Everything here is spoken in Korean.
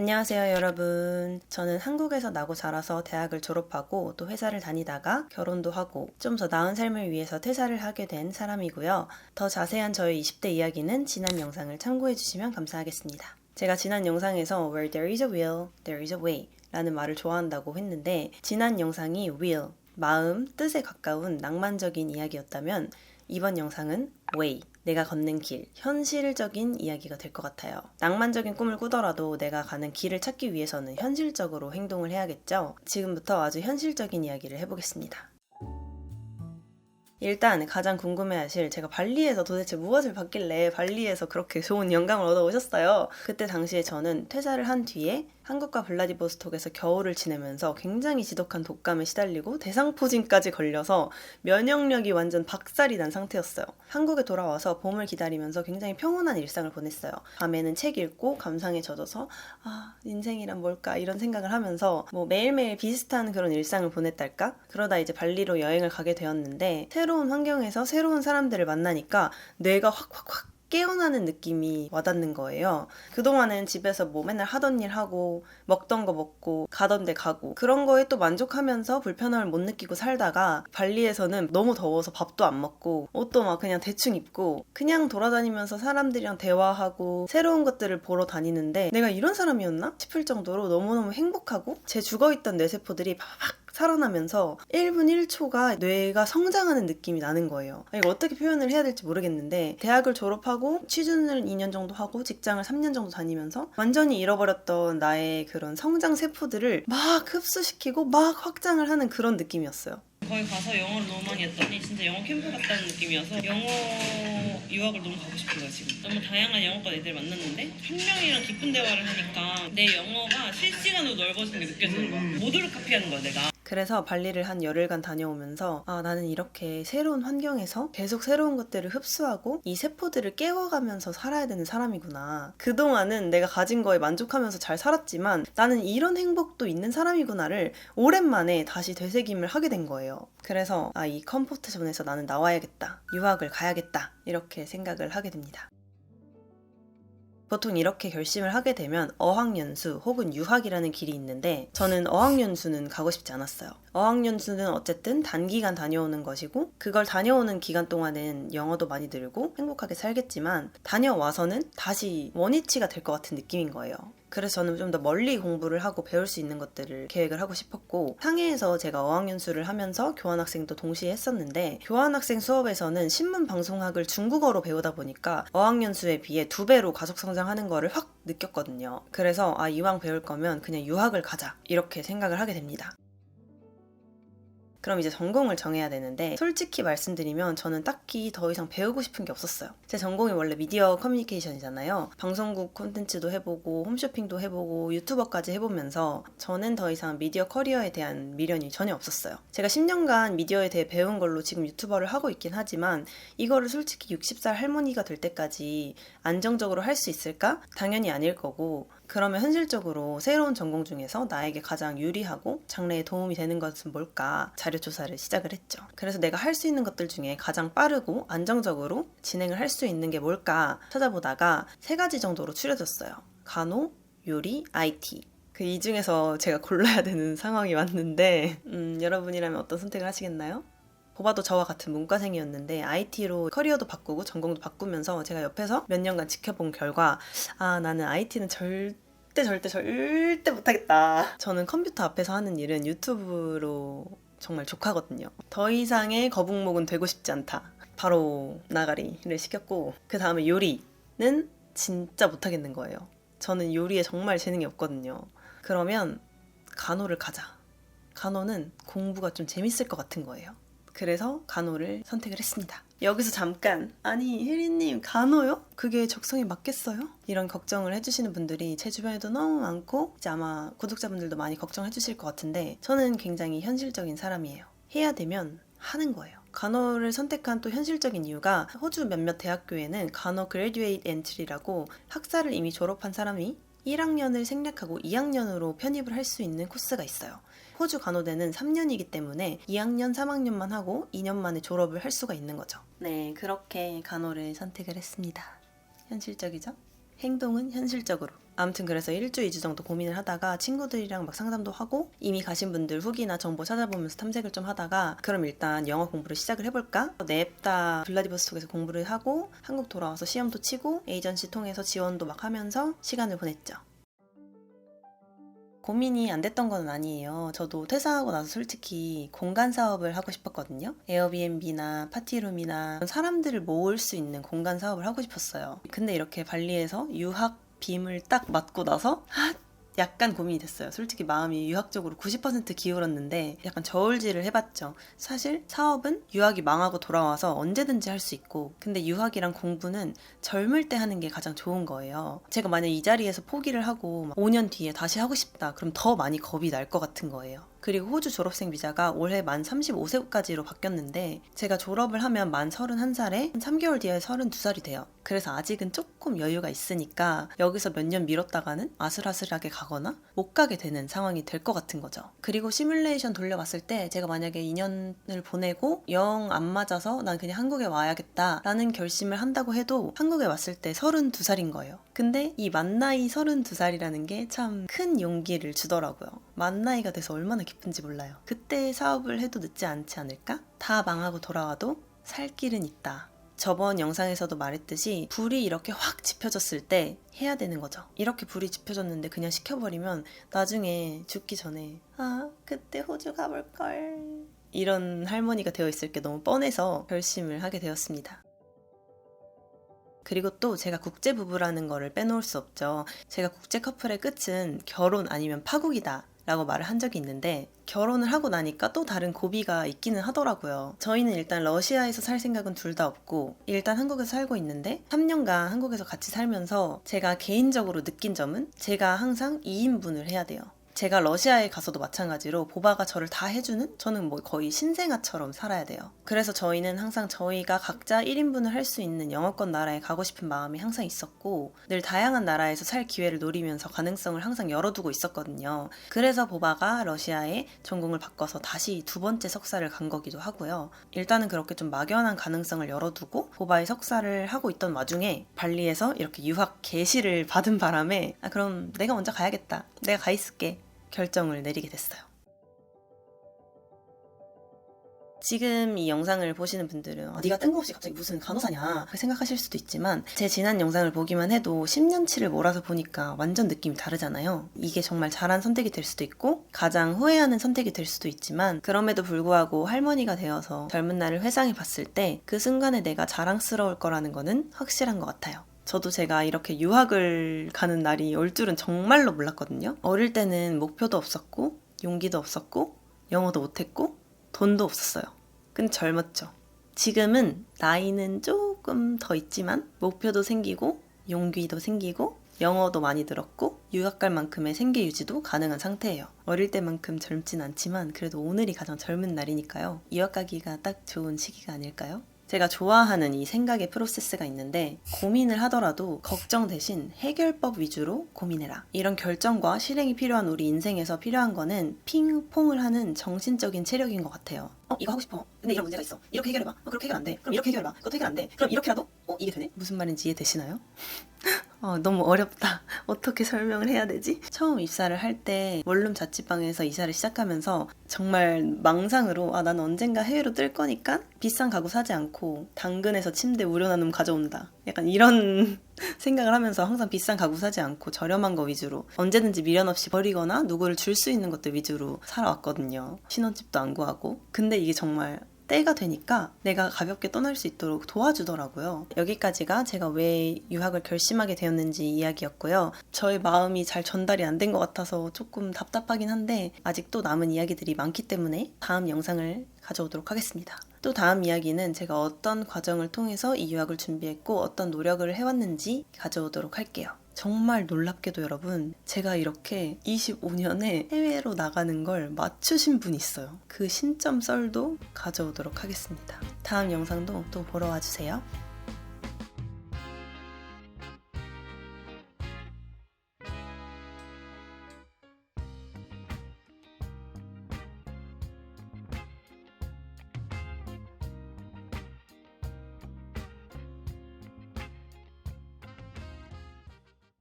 안녕하세요, 여러분. 저는 한국에서 나고 자라서 대학을 졸업하고 또 회사를 다니다가 결혼도 하고 좀 더 나은 삶을 위해서 퇴사를 하게 된 사람이고요. 더 자세한 저의 20대 이야기는 지난 영상을 참고해 주시면 감사하겠습니다. 제가 지난 영상에서 Where there is a will, there is a way 라는 말을 좋아한다고 했는데 지난 영상이 will, 마음, 뜻에 가까운 낭만적인 이야기였다면 이번 영상은 way, 내가 걷는 길, 현실적인 이야기가 될 것 같아요. 낭만적인 꿈을 꾸더라도 내가 가는 길을 찾기 위해서는 현실적으로 행동을 해야겠죠? 지금부터 아주 현실적인 이야기를 해보겠습니다. 일단 가장 궁금해하실 제가 발리에서 도대체 무엇을 받길래 발리에서 그렇게 좋은 영감을 얻어 오셨어요. 그때 당시에 저는 퇴사를 한 뒤에 한국과 블라디보스톡에서 겨울을 지내면서 굉장히 지독한 독감에 시달리고 대상포진까지 걸려서 면역력이 완전 박살이 난 상태였어요. 한국에 돌아와서 봄을 기다리면서 굉장히 평온한 일상을 보냈어요. 밤에는 책 읽고 감상에 젖어서 아 인생이란 뭘까 이런 생각을 하면서 뭐 매일매일 비슷한 그런 일상을 보냈달까? 그러다 이제 발리로 여행을 가게 되었는데 새로운 환경에서 새로운 사람들을 만나니까 뇌가 확확확 깨어나는 느낌이 와닿는 거예요. 그동안은 집에서 뭐 맨날 하던 일 하고 먹던 거 먹고 가던 데 가고 그런 거에 또 만족하면서 불편함을 못 느끼고 살다가 발리에서는 너무 더워서 밥도 안 먹고 옷도 막 그냥 대충 입고 그냥 돌아다니면서 사람들이랑 대화하고 새로운 것들을 보러 다니는데 내가 이런 사람이었나 싶을 정도로 너무너무 행복하고 제 죽어있던 뇌세포들이 막 살아나면서 1분 1초가 뇌가 성장하는 느낌이 나는 거예요. 이거 어떻게 표현을 해야 될지 모르겠는데 대학을 졸업하고 취준을 2년 정도 하고 직장을 3년 정도 다니면서 완전히 잃어버렸던 나의 그런 성장 세포들을 막 흡수시키고 막 확장을 하는 그런 느낌이었어요. 거기 가서 영어를 너무 많이 했더니 진짜 영어 캠프 갔다는 느낌이어서 영어 유학을 너무 가고 싶은 거야 지금 너무 다양한 영어권 애들 만났는데 한 명이랑 깊은 대화를 하니까 내 영어가 실시간으로 넓어지는 게 느껴지는 거야 모두를 카피하는 거야 내가 그래서 발리를 한 열흘간 다녀오면서 아 나는 이렇게 새로운 환경에서 계속 새로운 것들을 흡수하고 이 세포들을 깨워가면서 살아야 되는 사람이구나. 그동안은 내가 가진 거에 만족하면서 잘 살았지만 나는 이런 행복도 있는 사람이구나를 오랜만에 다시 되새김을 하게 된 거예요. 그래서 아 이 컴포트 존에서 나는 나와야겠다. 유학을 가야겠다. 이렇게 생각을 하게 됩니다. 보통 이렇게 결심을 하게 되면 어학연수 혹은 유학이라는 길이 있는데 저는 어학연수는 가고 싶지 않았어요. 어학연수는 어쨌든 단기간 다녀오는 것이고 그걸 다녀오는 기간 동안은 영어도 많이 늘고 행복하게 살겠지만 다녀와서는 다시 원위치가 될 것 같은 느낌인 거예요. 그래서 저는 좀 더 멀리 공부를 하고 배울 수 있는 것들을 계획을 하고 싶었고 상해에서 제가 어학연수를 하면서 교환학생도 동시에 했었는데 교환학생 수업에서는 신문 방송학을 중국어로 배우다 보니까 어학연수에 비해 두 배로 가속 성장하는 거를 확 느꼈거든요. 그래서 아 이왕 배울 거면 그냥 유학을 가자 이렇게 생각을 하게 됩니다. 그럼 이제 전공을 정해야 되는데 솔직히 말씀드리면 저는 딱히 더 이상 배우고 싶은 게 없었어요. 제 전공이 원래 미디어 커뮤니케이션이잖아요. 방송국 콘텐츠도 해보고 홈쇼핑도 해보고 유튜버까지 해보면서 저는 더 이상 미디어 커리어에 대한 미련이 전혀 없었어요. 제가 10년간 미디어에 대해 배운 걸로 지금 유튜버를 하고 있긴 하지만 이거를 솔직히 60살 할머니가 될 때까지 안정적으로 할 수 있을까? 당연히 아닐 거고 그러면 현실적으로 새로운 전공 중에서 나에게 가장 유리하고 장래에 도움이 되는 것은 뭘까 자료 조사를 시작을 했죠. 그래서 내가 할 수 있는 것들 중에 가장 빠르고 안정적으로 진행을 할 수 있는 게 뭘까 찾아보다가 세 가지 정도로 추려졌어요. 간호, 요리, IT. 그 이 중에서 제가 골라야 되는 상황이 왔는데 음, 여러분이라면 어떤 선택을 하시겠나요? 보바도 저와 같은 문과생이었는데 IT로 커리어도 바꾸고 전공도 바꾸면서 제가 옆에서 몇 년간 지켜본 결과 아 나는 IT는 절대 절대 절대 못하겠다. 저는 컴퓨터 앞에서 하는 일은 유튜브로 정말 족하거든요. 더 이상의 거북목은 되고 싶지 않다. 바로 나가리를 시켰고 그 다음에 요리는 진짜 못하겠는 거예요. 저는 요리에 정말 재능이 없거든요. 그러면 간호를 가자. 간호는 공부가 좀 재밌을 것 같은 거예요. 그래서 간호를 선택을 했습니다. 여기서 잠깐 아니 혜리님 간호요? 그게 적성에 맞겠어요? 이런 걱정을 해주시는 분들이 제 주변에도 너무 많고 이제 아마 구독자분들도 많이 걱정해 주실 것 같은데 저는 굉장히 현실적인 사람이에요. 해야 되면 하는 거예요. 간호를 선택한 또 현실적인 이유가 호주 몇몇 대학교에는 간호 그레듀에이트 엔트리라고 학사를 이미 졸업한 사람이 1학년을 생략하고 2학년으로 편입을 할 수 있는 코스가 있어요. 호주 간호대는 3년이기 때문에 2학년, 3학년만 하고 2년 만에 졸업을 할 수가 있는 거죠. 네, 그렇게 간호를 선택을 했습니다. 현실적이죠? 행동은 현실적으로. 아무튼 그래서 1주, 2주 정도 고민을 하다가 친구들이랑 막 상담도 하고 이미 가신 분들 후기나 정보 찾아보면서 탐색을 좀 하다가 그럼 일단 영어 공부를 시작을 해볼까? 냅다 블라디보스톡에서 공부를 하고 한국 돌아와서 시험도 치고 에이전시 통해서 지원도 막 하면서 시간을 보냈죠. 고민이 안 됐던 건 아니에요. 저도 퇴사하고 나서 솔직히 공간 사업을 하고 싶었거든요. 에어비앤비나 파티룸이나 사람들을 모을 수 있는 공간 사업을 하고 싶었어요. 근데 이렇게 발리에서 유학 빔을 딱 맞고 나서 아, 약간 고민이 됐어요. 솔직히 마음이 유학적으로 90% 기울었는데 약간 저울질을 해봤죠. 사실 사업은 유학이 망하고 돌아와서 언제든지 할 수 있고 근데 유학이랑 공부는 젊을 때 하는 게 가장 좋은 거예요. 제가 만약 이 자리에서 포기를 하고 막 5년 뒤에 다시 하고 싶다. 그럼 더 많이 겁이 날 것 같은 거예요. 그리고 호주 졸업생 비자가 올해 만 35세까지로 바뀌었는데 제가 졸업을 하면 만 31살에 3개월 뒤에 32살이 돼요. 그래서 아직은 조금 여유가 있으니까 여기서 몇 년 미뤘다가는 아슬아슬하게 가거나 못 가게 되는 상황이 될 것 같은 거죠. 그리고 시뮬레이션 돌려봤을 때 제가 만약에 2년을 보내고 영 안 맞아서 난 그냥 한국에 와야겠다라는 결심을 한다고 해도 한국에 왔을 때 32살인 거예요. 근데 이 만 나이 32살이라는 게 참 큰 용기를 주더라고요. 만 나이가 돼서 얼마나 기쁜지 몰라요. 그때 사업을 해도 늦지 않지 않을까? 다 망하고 돌아와도 살 길은 있다. 저번 영상에서도 말했듯이 불이 이렇게 확 지펴졌을 때 해야 되는 거죠. 이렇게 불이 지펴졌는데 그냥 시켜버리면 나중에 죽기 전에 아 그때 호주 가볼 걸 이런 할머니가 되어 있을 게 너무 뻔해서 결심을 하게 되었습니다. 그리고 또 제가 국제 부부라는 거를 빼놓을 수 없죠. 제가 국제 커플의 끝은 결혼 아니면 파국이다. 라고 말을 한 적이 있는데 결혼을 하고 나니까 또 다른 고비가 있기는 하더라고요. 저희는 일단 러시아에서 살 생각은 둘 다 없고 일단 한국에서 살고 있는데 3년간 한국에서 같이 살면서 제가 개인적으로 느낀 점은 제가 항상 2인분을 해야 돼요. 제가 러시아에 가서도 마찬가지로 보바가 저를 다 해주는 저는 뭐 거의 신생아처럼 살아야 돼요. 그래서 저희는 항상 저희가 각자 1인분을 할 수 있는 영어권 나라에 가고 싶은 마음이 항상 있었고 늘 다양한 나라에서 살 기회를 노리면서 가능성을 항상 열어두고 있었거든요. 그래서 보바가 러시아에 전공을 바꿔서 다시 두 번째 석사를 간 거기도 하고요. 일단은 그렇게 좀 막연한 가능성을 열어두고 보바의 석사를 하고 있던 와중에 발리에서 이렇게 유학 계시를 받은 바람에 아 그럼 내가 먼저 가야겠다. 내가 가 있을게. 결정을 내리게 됐어요. 지금 이 영상을 보시는 분들은 아, 네가 뜬금없이 갑자기 무슨 간호사냐 그렇게 생각하실 수도 있지만 제 지난 영상을 보기만 해도 10년치를 몰아서 보니까 완전 느낌이 다르잖아요. 이게 정말 잘한 선택이 될 수도 있고 가장 후회하는 선택이 될 수도 있지만 그럼에도 불구하고 할머니가 되어서 젊은 날을 회상해 봤을 때 그 순간에 내가 자랑스러울 거라는 거는 확실한 것 같아요. 저도 제가 이렇게 유학을 가는 날이 올 줄은 정말로 몰랐거든요. 어릴 때는 목표도 없었고, 용기도 없었고, 영어도 못했고, 돈도 없었어요. 근데 젊었죠. 지금은 나이는 조금 더 있지만, 목표도 생기고, 용기도 생기고, 영어도 많이 들었고, 유학 갈 만큼의 생계 유지도 가능한 상태예요. 어릴 때만큼 젊진 않지만, 그래도 오늘이 가장 젊은 날이니까요. 유학 가기가 딱 좋은 시기가 아닐까요? 제가 좋아하는 이 생각의 프로세스가 있는데 고민을 하더라도 걱정 대신 해결법 위주로 고민해라. 이런 결정과 실행이 필요한 우리 인생에서 필요한 거는 핑퐁을 하는 정신적인 체력인 것 같아요. 어 이거 하고 싶어. 근데 이런 문제가 있어. 이렇게 해결해봐. 어, 그렇게 해결 안 돼. 그럼 이렇게 해결해봐. 그것도 해결 안 돼. 그럼 이렇게라도 어 이게 되네. 무슨 말인지 이해되시나요? 어, 너무 어렵다. 어떻게 설명을 해야 되지? 처음 입사를 할 때 원룸 자취방에서 이사를 시작하면서 정말 망상으로 아, 난 언젠가 해외로 뜰 거니까 비싼 가구 사지 않고 당근에서 침대 무료 나눔 가져온다. 약간 이런 생각을 하면서 항상 비싼 가구 사지 않고 저렴한 거 위주로 언제든지 미련 없이 버리거나 누구를 줄 수 있는 것들 위주로 살아왔거든요. 신혼집도 안 구하고. 근데 이게 정말 때가 되니까 내가 가볍게 떠날 수 있도록 도와주더라고요. 여기까지가 제가 왜 유학을 결심하게 되었는지 이야기였고요. 저의 마음이 잘 전달이 안 된 것 같아서 조금 답답하긴 한데 아직도 남은 이야기들이 많기 때문에 다음 영상을 가져오도록 하겠습니다. 또 다음 이야기는 제가 어떤 과정을 통해서 이 유학을 준비했고 어떤 노력을 해왔는지 가져오도록 할게요. 정말 놀랍게도 여러분, 제가 이렇게 25년에 해외로 나가는 걸 맞추신 분이 있어요. 그 신점 썰도 가져오도록 하겠습니다. 다음 영상도 또 보러 와주세요.